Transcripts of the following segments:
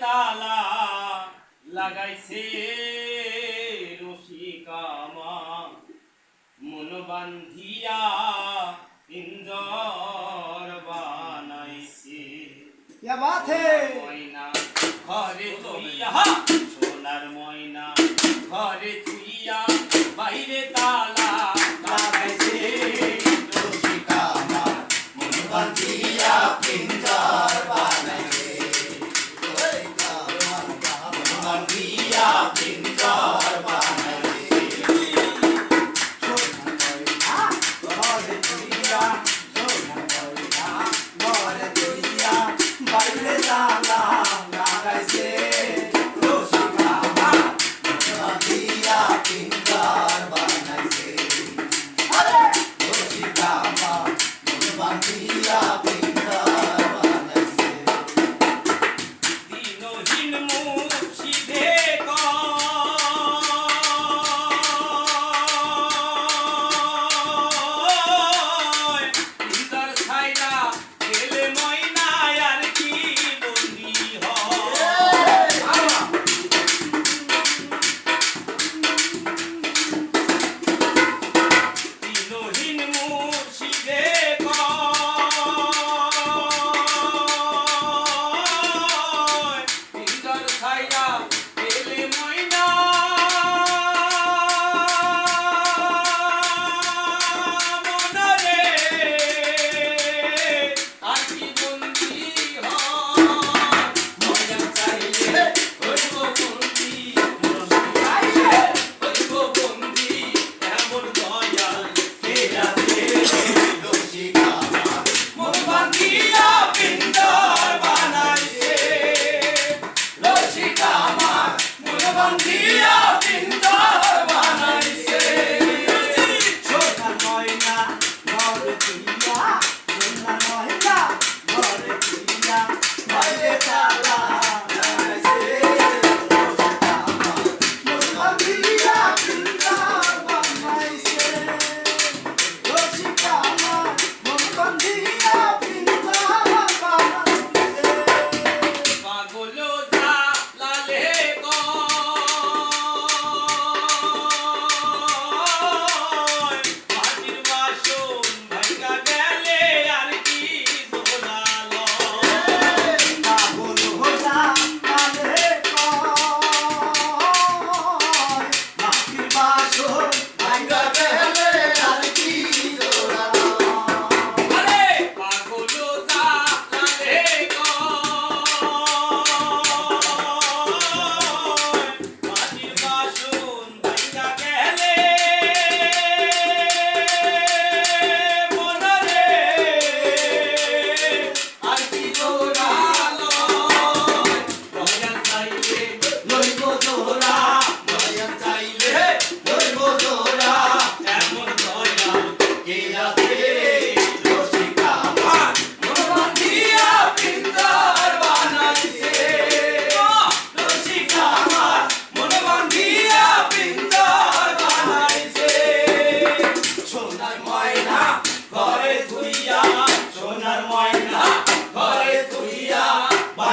তালা লাগাইছে রসিকামা। মন বান্ধিয়া ইন্দর বানাইছে। ময়না ঘরে তোলা সোনার ময়না Yeah.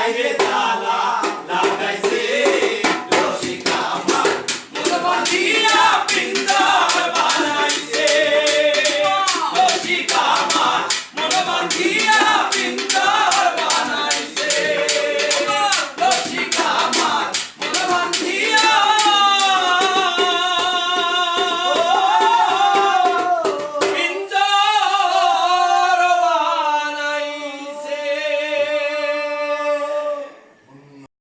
বাইরে